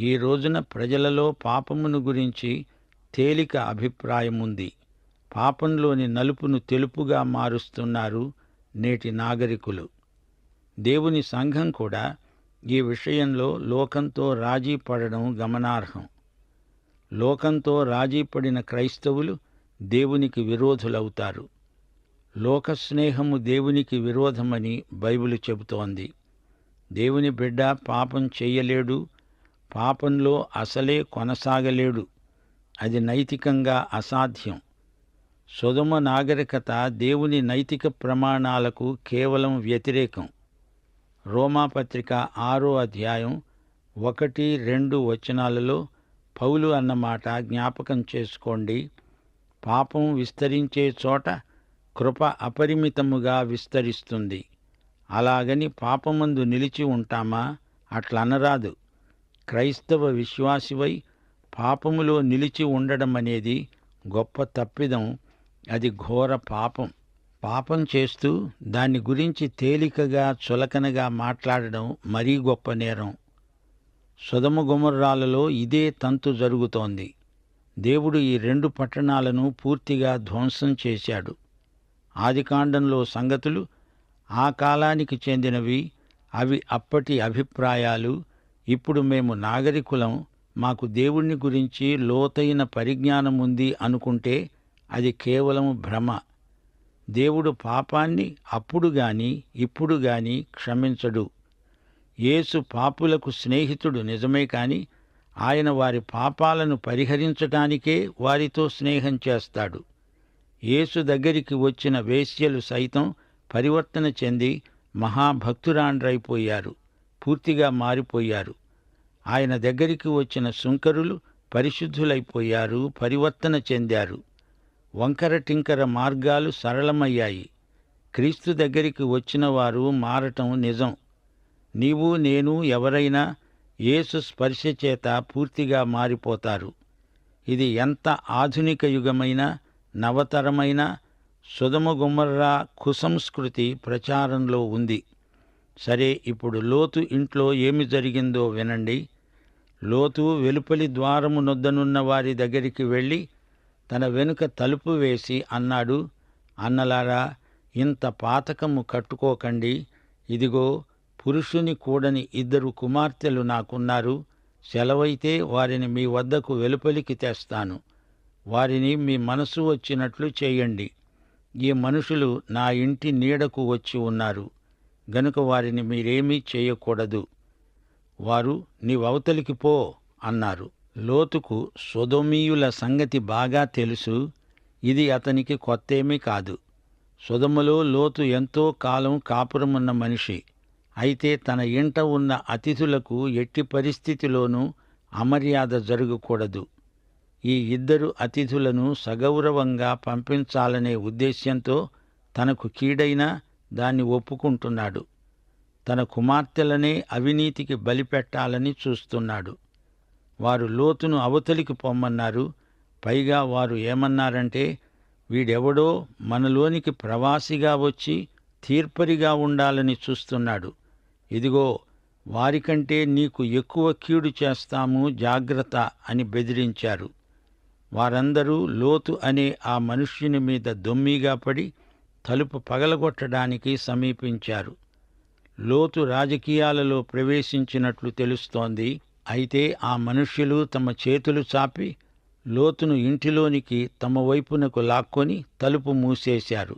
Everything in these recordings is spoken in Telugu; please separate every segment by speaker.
Speaker 1: ఈ రోజున ప్రజలలో పాపమును గురించి తేలిక అభిప్రాయముంది. పాపంలోని నలుపును తెలుపుగా మారుస్తున్నారు నేటి నాగరికులు. దేవుని సంఘం కూడా ఈ విషయంలో లోకంతో రాజీ పడడం గమనార్హం. లోకంతో రాజీ పడిన క్రైస్తవులు దేవునికి విరోధులవుతారు. లోక స్నేహము దేవునికి విరోధమని బైబిలు చెబుతోంది. దేవుని బిడ్డ పాపం చెయ్యలేడు పాపంలో అసలే కొనసాగలేడు. అది నైతికంగా అసాధ్యం. సుధమ నాగరికత దేవుని నైతిక ప్రమాణాలకు కేవలం వ్యతిరేకం. రోమాపత్రిక ఆరో అధ్యాయం ఒకటి రెండు వచనాలలో పౌలు అన్నమాట జ్ఞాపకం చేసుకోండి. పాపం విస్తరించే చోట కృప అపరిమితముగా విస్తరిస్తుంది. అలాగని పాపమందు నిలిచి ఉంటామా? అట్లనరాదు. క్రైస్తవ విశ్వాసివై పాపములో నిలిచి ఉండడం అనేది గొప్ప తప్పిదం. అది ఘోర పాపం. పాపం చేస్తూ దాని గురించి తేలికగా చులకనగా మాట్లాడడం మరీ గొప్ప నేరం. సుధమ గుమర్రాలలో ఇదే తంతు జరుగుతోంది. దేవుడు ఈ రెండు పట్టణాలను పూర్తిగా ధ్వంసం చేశాడు. ఆదికాండంలో సంగతులు ఆ కాలానికి చెందినవి అవి అప్పటి అభిప్రాయాలు ఇప్పుడు మేము నాగరికులం మాకు దేవుణ్ణి గురించి లోతైన పరిజ్ఞానం ఉంది అనుకుంటే అది కేవలం భ్రమ. దేవుడు పాపాన్ని అప్పుడు గాని ఇప్పుడు గాని క్షమించడు. యేసు పాపులకు స్నేహితుడు నిజమే కాని ఆయన వారి పాపాలను పరిహరించటానికే వారితో స్నేహం చేస్తాడు. యేసు దగ్గరికి వచ్చిన వేశ్యలు సైతం పరివర్తన చెంది మహాభక్తురాండ్రైపోయారు. పూర్తిగా మారిపోయారు. ఆయన దగ్గరికి వచ్చిన శుంకరులు పరిశుద్ధులైపోయారు పరివర్తన చెందారు. వంకర టింకర మార్గాలు సరళమయ్యాయి. క్రీస్తు దగ్గరికి వచ్చిన వారు మారటం నిజం. నీవు నేను ఎవరైనా యేసు స్పర్శ చేత పూర్తిగా మారిపోతారు. ఇది ఎంత ఆధునిక యుగమైన నవతరమైన సుధమ గుమ్మర్రా కుసంస్కృతి ప్రచారంలో ఉంది. సరే ఇప్పుడు లోతు ఇంట్లో ఏమి జరిగిందో వినండి. లోతు వెలుపలి ద్వారము నొద్దనున్న వారి దగ్గరికి వెళ్ళి తన వెనుక తలుపు వేసి అన్నాడు అన్నలారా ఇంత పాతకము కట్టుకోకండి. ఇదిగో పురుషుని కూడని ఇద్దరు కుమార్తెలు నాకున్నారు. సెలవైతే వారిని మీ వద్దకు వెలుపలికి తెస్తాను. వారిని మీ మనసు వచ్చినట్లు చేయండి. ఈ మనుషులు నా ఇంటి నీడకు వచ్చి ఉన్నారు. గనుక వారిని మీరేమీ చేయకూడదు. వారు నీవవతలికి పో అన్నారు. లోతుకు సుధమీయుల సంగతి బాగా తెలుసు. ఇది అతనికి కొత్తేమీ కాదు. సుధములో లోతు ఎంతో కాలం కాపురమున్న మనిషి. అయితే తన ఇంట ఉన్న అతిథులకు ఎట్టి పరిస్థితిలోనూ అమర్యాద జరగకూడదు. ఈ ఇద్దరు అతిథులను సగౌరవంగా పంపించాలనే ఉద్దేశ్యంతో తనకు కీడైనా దాన్ని ఒప్పుకుంటున్నాడు. తన కుమార్తెలనే అవినీతికి బలిపెట్టాలని చూస్తున్నాడు. వారు లోతును అవతలికి పొమ్మన్నారు. పైగా వారు ఏమన్నారంటే వీడెవడో మనలోనికి ప్రవాసిగా వచ్చి తీర్పరిగా ఉండాలని చూస్తున్నాడు. ఇదిగో వారికంటే నీకు ఎక్కువ కీడు చేస్తాము జాగ్రత్త అని బెదిరించారు. వారందరూ లోతు అనే ఆ మనుష్యుని మీద దొమ్మిగా పడి తలుపు పగలగొట్టడానికి సమీపించారు. లోతు రాజకీయాలలో ప్రవేశించినట్లు తెలుస్తోంది. అయితే ఆ మనుష్యులు తమ చేతులు చాపి లోతును ఇంటిలోనికి తమ వైపునకు లాక్కొని తలుపు మూసేశారు.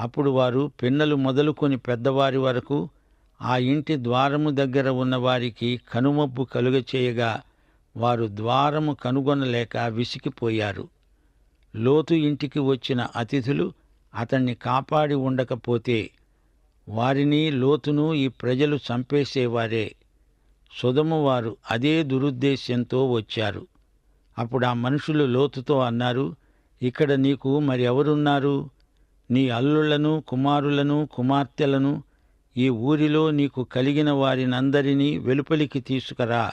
Speaker 1: అప్పుడు వారు పిన్నలు మొదలుకొని పెద్దవారి వరకు ఆ ఇంటి ద్వారము దగ్గర ఉన్నవారికి కనుమబ్బు కలుగచేయగా వారు ద్వారము కనుగొనలేక విసిగిపోయారు. లోతు ఇంటికి వచ్చిన అతిథులు అతన్ని కాపాడి ఉండకపోతే వారిని లోతును ఈ ప్రజలు చంపేసేవారే. సుధమువారు అదే దురుద్దేశ్యంతో వచ్చారు. అప్పుడు ఆ మనుషులు లోతుతో అన్నారు ఇక్కడ నీకు మరి ఎవరున్నారు? నీ అల్లుళ్ళను కుమారులను కుమార్తెలను ఈ ఊరిలో నీకు కలిగిన వారినందరినీ వెలుపలికి తీసుకురా.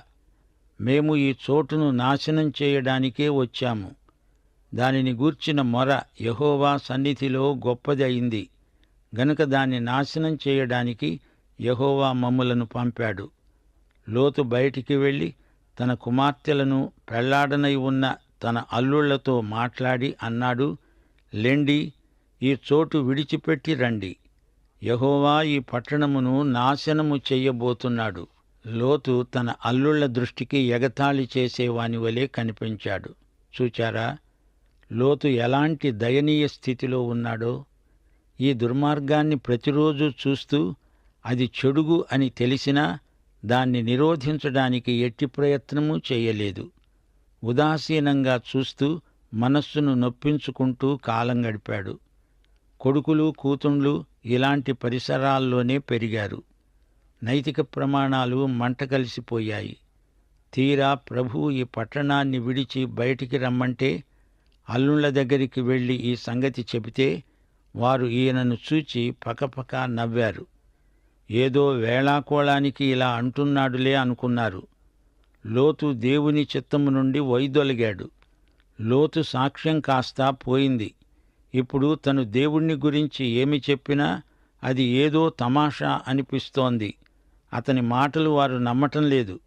Speaker 1: మేము ఈ చోటును నాశనం చేయడానికే వచ్చాము. దానిని గూర్చిన మొర యహోవా సన్నిధిలో గొప్పది అయింది. గనుక దాన్ని నాశనం చేయడానికి యహోవా మమ్ములను పంపాడు. లోతు బయటికి వెళ్ళి తన కుమార్తెలను పెళ్ళాడనై ఉన్న తన అల్లుళ్ళతో మాట్లాడి అన్నాడు లెండి ఈ చోటు విడిచిపెట్టి రండి. యహోవా ఈ పట్టణమును నాశనము చెయ్యబోతున్నాడు లోతు తన అల్లుళ్ళ దృష్టికి ఎగతాళి చేసేవాని వలె కనిపించాడు. చూచారా? లోతు ఎలాంటి దయనీయ స్థితిలో ఉన్నాడో ఈ దుర్మార్గాన్ని ప్రతిరోజు చూస్తూ అది చెడుగు అని తెలిసినా దాన్ని నిరోధించడానికి ఎట్టి ప్రయత్నమూ చేయలేదు. ఉదాసీనంగా చూస్తూ మనస్సును నొప్పించుకుంటూ కాలం గడిపాడు. కొడుకులు కూతుండ్లు ఇలాంటి పరిసరాల్లోనే పెరిగారు. నైతిక ప్రమాణాలు మంట కలిసిపోయాయి. తీరా ప్రభువు ఈ పట్టణాన్ని విడిచి బయటికి రమ్మంటే అల్లుళ్ళ దగ్గరికి వెళ్ళి ఈ సంగతి చెబితే వారు ఈయనను చూచి పకపక నవ్వారు. ఏదో వేళాకోళానికి ఇలా అంటున్నాడులే అనుకున్నారు. లోతు దేవుని చిత్తము నుండి వైదొలిగాడు. లోతు సాక్ష్యం కాస్తా పోయింది. ఇప్పుడు తను దేవుణ్ణి గురించి ఏమి చెప్పినా అది ఏదో తమాషా అనిపిస్తోంది. అతని మాటలు వారు నమ్మటం లేదు.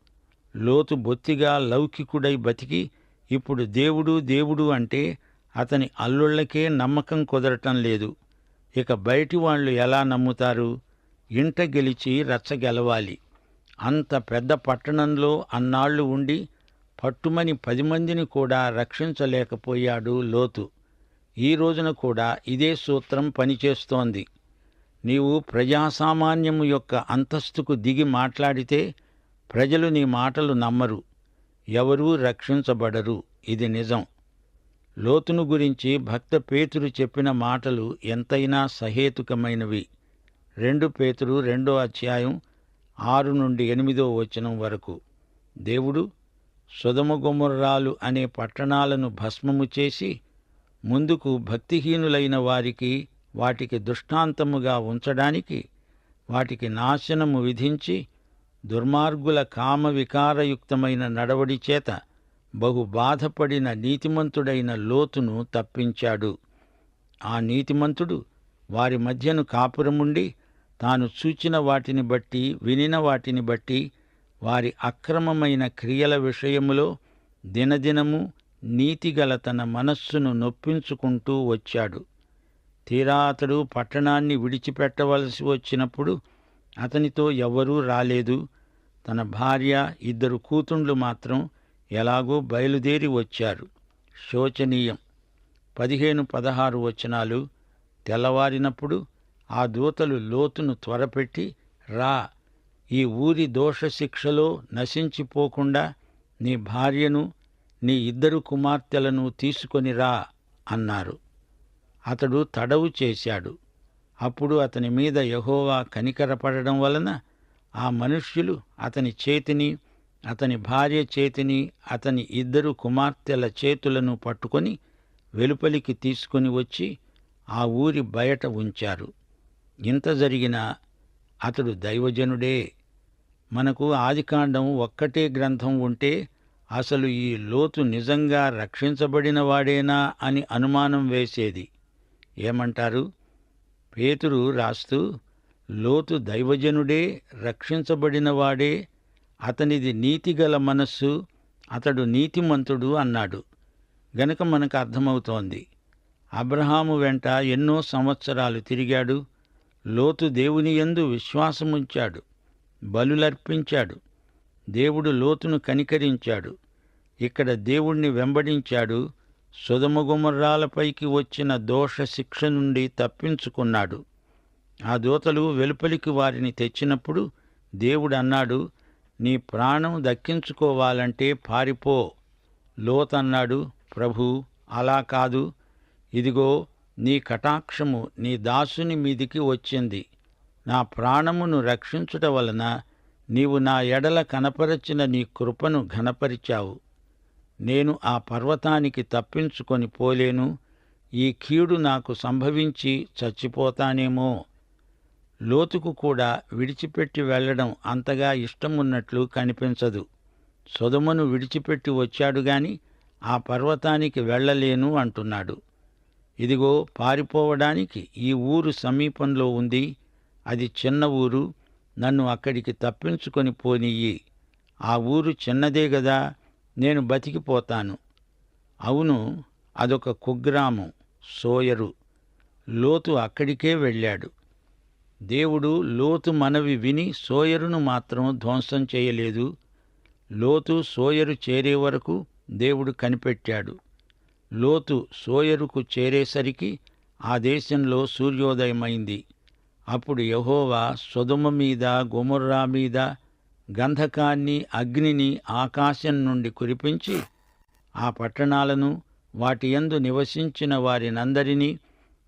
Speaker 1: లోతు బొత్తిగా లౌకికుడై బతికి ఇప్పుడు దేవుడు దేవుడు అంటే అతని అల్లుళ్ళకే నమ్మకం కుదరటం లేదు. ఇక బయటి వాళ్ళు ఎలా నమ్ముతారు? ఇంట గెలిచి రచ్చ గెలవాలి. అంత పెద్ద పట్టణంలో అన్నాళ్ళు ఉండి పట్టుమని పది మందిని కూడా రక్షించలేకపోయాడు లోతు. ఈ రోజున కూడా ఇదే సూత్రం పనిచేస్తోంది. నీవు ప్రజాసామాన్యము యొక్క అంతస్తుకు దిగి మాట్లాడితే ప్రజలు నీ మాటలు నమ్మరు. ఎవరూ రక్షించబడరు. ఇది నిజం. లోతును గురించి భక్త పేతురు చెప్పిన మాటలు ఎంతైనా సహేతుకమైనవి. రెండు పేతురు రెండో అధ్యాయం ఆరు నుండి ఎనిమిదో వచనం వరకు. దేవుడు సుధమగుమర్రాలు అనే పట్టణాలను భస్మము చేసి ముందుకు భక్తిహీనులైన వారికి వాటికి దృష్టాంతముగా ఉంచడానికి వాటికి నాశనము విధించి దుర్మార్గుల కామ వికారయుక్తమైన నడవడి చేత బహు బాధపడిన నీతిమంతుడైన లోతును తప్పించాడు. ఆ నీతిమంతుడు వారి మధ్యను కాపురముండి తాను చూచిన వాటిని బట్టి వినిన వాటిని బట్టి వారి అక్రమమైన క్రియల విషయములో దినదినము నీతిగల తన మనస్సును నొప్పించుకుంటూ వచ్చాడు. తీరా అతడు పట్టణాన్ని విడిచిపెట్టవలసి వచ్చినప్పుడు అతనితో ఎవరూ రాలేదు. తన భార్య ఇద్దరు కూతుండ్లు మాత్రం ఎలాగో బయలుదేరి వచ్చారు. శోచనీయం. పదిహేను పదహారు వచనాలు తెల్లవారినప్పుడు ఆ దూతలు లోతును త్వరపెట్టి రా ఈ ఊరి దోషశిక్షలో నశించిపోకుండా నీ భార్యను నీ ఇద్దరు కుమార్తెలను తీసుకొని రా అన్నారు. అతడు తడవు చేశాడు. అప్పుడు అతని మీద యహోవా కనికరపడడం వలన ఆ మనుష్యులు అతని చేతిని అతని భార్య చేతిని అతని ఇద్దరు కుమార్తెల చేతులను పట్టుకొని వెలుపలికి తీసుకొని వచ్చి ఆ ఊరి బయట ఉంచారు. ఇంత జరిగినా అతడు దైవజనుడే. మనకు ఆదికాండం ఒక్కటే గ్రంథం ఉంటే అసలు ఈ లోతు నిజంగా రక్షించబడిన వాడేనా అని అనుమానం వేసేది. ఏమంటారు? పేతురు రాస్తూ లోతు దైవజనుడే రక్షించబడినవాడే అతనిది నీతిగల మనస్సు అతడు నీతిమంతుడు అన్నాడు. గనుక మనకు అర్థమవుతోంది. అబ్రహాము వెంట ఎన్నో సంవత్సరాలు తిరిగాడు. లోతు దేవుని యందు విశ్వాసముంచాడు. బలులర్పించాడు. దేవుడు లోతును కనికరించాడు. ఇక్కడ దేవుణ్ణి వెంబడించాడు. సుధముగుమర్రాలపైకి వచ్చిన దోష శిక్ష నుండి తప్పించుకున్నాడు. ఆ దూతలు వెలుపలికి వారిని తెచ్చినప్పుడు దేవుడు అన్నాడు నీ ప్రాణం దక్కించుకోవాలంటే పారిపో. లోతన్నాడు ప్రభు అలా కాదు. ఇదిగో నీ కటాక్షము నీ దాసుని మీదికి వచ్చింది. నా ప్రాణమును రక్షించుట వలన నీవు నా ఎడల కనపరచిన నీ కృపను ఘనపరిచావు. నేను ఆ పర్వతానికి తప్పించుకొని పోలేను. ఈ కీడు నాకు సంభవించి చచ్చిపోతానేమో. లోతుకు కూడా విడిచిపెట్టి వెళ్ళడం అంతగా ఇష్టమున్నట్లు కనిపించదు. సుధమును విడిచిపెట్టి వచ్చాడు గాని ఆ పర్వతానికి వెళ్ళలేను అంటున్నాడు. ఇదిగో పారిపోవడానికి ఈ ఊరు సమీపంలో ఉంది. అది చిన్న ఊరు. నన్ను అక్కడికి తప్పించుకొని పోనియ్యి ఆ ఊరు చిన్నదే గదా. నేను బతికిపోతాను. అవును అదొక కుగ్రామం సోయరు. లోతు అక్కడికే వెళ్ళాడు. దేవుడు లోతు మనవి విని సోయరును మాత్రం ధ్వంసం చేయలేదు. లోతు సోయరు చేరే వరకు దేవుడు కనిపెట్టాడు. లోతు సోయరుకు చేరేసరికి ఆ దేశంలో సూర్యోదయమైంది. అప్పుడు యహోవా సొదుమ మీద గుమర్రా మీద గంధకాన్ని అగ్నిని ఆకాశం నుండి కురిపించి ఆ పట్టణాలను వాటి యందు నివసించిన వారినందరినీ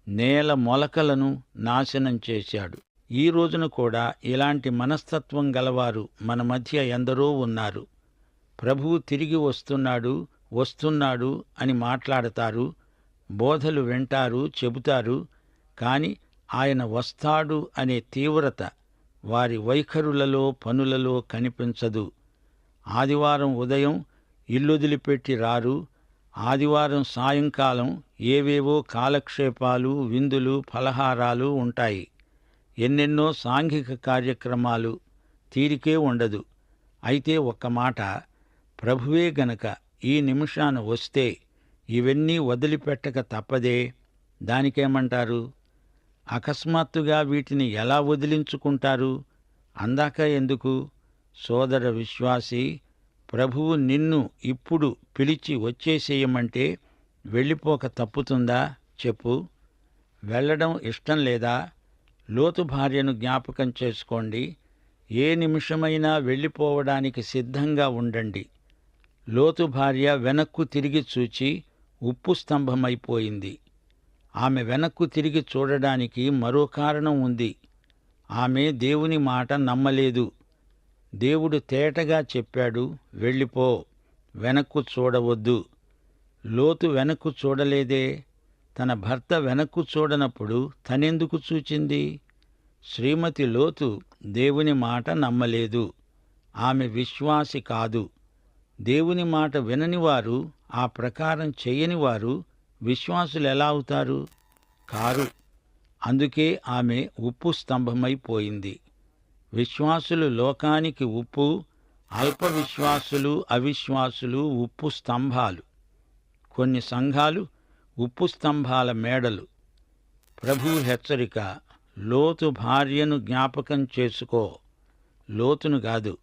Speaker 1: నేల మొలకలను నాశనం చేశాడు. ఈ రోజున కూడా ఇలాంటి మనస్తత్వం గలవారు మన మధ్య ఎందరో ఉన్నారు. ప్రభువు తిరిగి వస్తున్నాడు వస్తున్నాడు అని మాట్లాడతారు బోధలు వింటారు చెబుతారు కాని ఆయన వస్తాడు అనే తీవ్రత వారి వైఖరులలో పనులలో కనిపించదు. ఆదివారం ఉదయం ఇల్లుదిలిపెట్టి రారు. ఆదివారం సాయంకాలం ఏవేవో కాలక్షేపాలు విందులు ఫలహారాలు ఉంటాయి. ఎన్నెన్నో సాంఘిక కార్యక్రమాలు తీరికే ఉండదు. అయితే ఒక్క మాట ప్రభువే గనక ఈ నిమిషాన వస్తే ఇవన్నీ వదిలిపెట్టక తప్పదే. దానికేమంటారు? అకస్మాత్తుగా వీటిని ఎలా వదిలించుకుంటారు? అందాక ఎందుకు? సోదర విశ్వాసి ప్రభువు నిన్ను ఇప్పుడు పిలిచి వచ్చేసేయమంటే వెళ్ళిపోక తప్పుతుందా? చెప్పు. వెళ్ళడం ఇష్టం లేదా? లోతు భార్యను జ్ఞాపకం చేసుకోండి. ఏ నిమిషమైనా వెళ్ళిపోవడానికి సిద్ధంగా ఉండండి. లోతు భార్య వెనక్కు తిరిగి చూచి ఉప్పు స్తంభమైపోయింది. ఆమె వెనక్కు తిరిగి చూడడానికి మరో కారణం ఉంది. ఆమె దేవుని మాట నమ్మలేదు. దేవుడు తేటగా చెప్పాడు వెళ్ళిపో వెనక్కు చూడవద్దు. లోతు వెనక్కు చూడలేదే. తన భర్త వెనక్కు చూడనప్పుడు తనెందుకు చూచింది? శ్రీమతి లోతు దేవుని మాట నమ్మలేదు. ఆమె విశ్వాసి కాదు. దేవుని మాట విననివారు ఆ ప్రకారం చేయనివారు విశ్వాసులు ఎలా అవుతారు కారు. అందుకే ఆమె ఉప్పు స్తంభమైపోయింది విశ్వాసులు లోకానికి ఉప్పు అల్ప విశ్వాసులు అవిశ్వాసులు ఉప్పు స్తంభాలు. కొన్ని సంఘాలు ఉప్పు స్తంభాల మేడలు. ప్రభు హెచ్చరిక లోతు భార్యను జ్ఞాపకం చేసుకో. లోతును కాదు